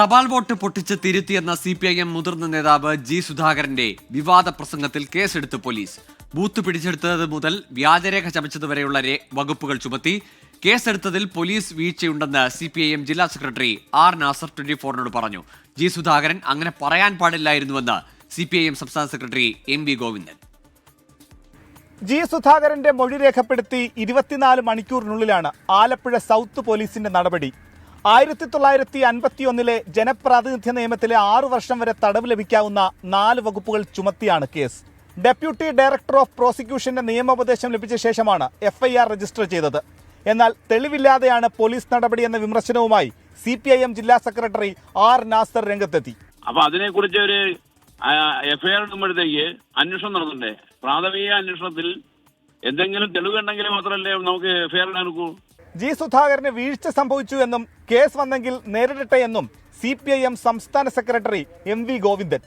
തപാൽ വോട്ട് പൊട്ടിച്ച് തിരുത്തിയെന്ന സി പി ഐ എം മുതിർന്ന നേതാവ് ജി സുധാകരന്റെ വിവാദ പ്രസംഗത്തിൽ കേസെടുത്ത് പോലീസ്. ബൂത്ത് പിടിച്ചെടുത്തത് മുതൽ വ്യാജരേഖ ചമച്ചതുവരെയുള്ള വകുപ്പുകൾ ചുമത്തി. കേസെടുത്തതിൽ പോലീസ് വീഴ്ചയുണ്ടെന്ന് സി പി ഐ എം ജില്ലാ സെക്രട്ടറി ആർ നാസർ ട്വന്റി ഫോറിനോട് പറഞ്ഞു. ജി സുധാകരൻ അങ്ങനെ പറയാൻ പാടില്ലായിരുന്നുവെന്ന് സി പി ഐ എം സംസ്ഥാന secretary M V Govindan. G സുധാകരന്റെ മൊഴി രേഖപ്പെടുത്തി ഇരുപത്തിനാല് മണിക്കൂറിനുള്ളിലാണ് ആലപ്പുഴ സൗത്ത് പോലീസിന്റെ നടപടി. ആയിരത്തി തൊള്ളായിരത്തി അൻപത്തി ഒന്നിലെ ജനപ്രാതിനിധ്യ നിയമത്തിലെ ആറു വർഷം വരെ തടവ് ലഭിക്കാവുന്ന നാല് വകുപ്പുകൾ ചുമത്തിയാണ് കേസ്. ഡെപ്യൂട്ടി ഡയറക്ടർ ഓഫ് പ്രോസിക്യൂഷന്റെ നിയമോപദേശം ലഭിച്ച ശേഷമാണ് എഫ്ഐആർ രജിസ്റ്റർ ചെയ്തത്. എന്നാൽ തെളിവില്ലാതെയാണ് പോലീസ് നടപടി എന്ന വിമർശനവുമായി സി ജില്ലാ സെക്രട്ടറി ആർ നാസർ രംഗത്തെത്തി. അപ്പൊ അതിനെക്കുറിച്ച് ഒരു എഫ്ഐആർ ഇടുമ്പോഴത്തേക്ക് അന്വേഷണം നടത്തണ്ടേ പ്രാഥമിക അന്വേഷണത്തിൽ എന്തെങ്കിലും തെളിവ് ഉണ്ടെങ്കിൽ മാത്രമല്ലേ നമുക്ക് എഫ്ഐആർ എടുക്കൂ ജി സുധാകരന് വീഴ്ച സംഭവിച്ചു എന്നും കേസ് വന്നെങ്കിൽ നേരിടട്ടെ എന്നും സി പി ഐ എം സംസ്ഥാന സെക്രട്ടറി എം വി ഗോവിന്ദൻ.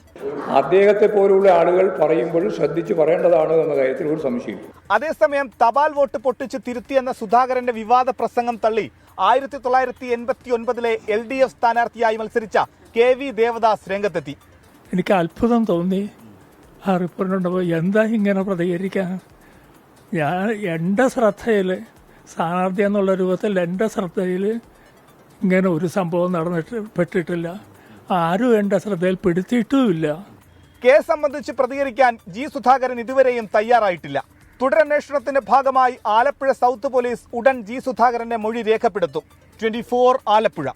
അദ്ദേഹത്തെ പോലുള്ള ആളുകൾ പറയുമ്പോൾ ശ്രദ്ധിച്ചു പറയേണ്ടതാണ് എന്ന കാര്യത്തിൽ ഒരു സംശയം അതേസമയം തപാൽ വോട്ട് പൊട്ടിച്ച് തിരുത്തിയെന്ന സുധാകരന്റെ വിവാദ പ്രസംഗം തള്ളി ആയിരത്തി തൊള്ളായിരത്തി എൺപത്തി ഒൻപതിലെ എൽ ഡി എഫ് സ്ഥാനാർത്ഥിയായി മത്സരിച്ച കെ വി ദേവദാസ് രംഗത്തെത്തി. എനിക്ക് അത്ഭുതം തോന്നി. ആ റിപ്പോർട്ടുണ്ടപ്പോൾ എന്താ ഇങ്ങനെ പ്രതികരിക്കാൻ? ഞാൻ എന്റെ ശ്രദ്ധയിൽ സ്ഥാനാർത്ഥി എന്നുള്ള രൂപത്തിൽ എന്റെ ശ്രദ്ധയിൽ ഇങ്ങനെ ഒരു സംഭവം നടന്നിട്ട് പെട്ടിട്ടില്ല. ആരും എന്റെ ശ്രദ്ധയിൽ പെടുത്തിയിട്ടുമില്ല കേസ് സംബന്ധിച്ച് പ്രതികരിക്കാൻ ജി സുധാകരൻ ഇതുവരെയും തയ്യാറായിട്ടില്ല. തുടരന്വേഷണത്തിന്റെ ഭാഗമായി ആലപ്പുഴ സൗത്ത് പോലീസ് ഉടൻ ജി സുധാകരന്റെ മൊഴി രേഖപ്പെടുത്തും. ട്വന്റി ആലപ്പുഴ.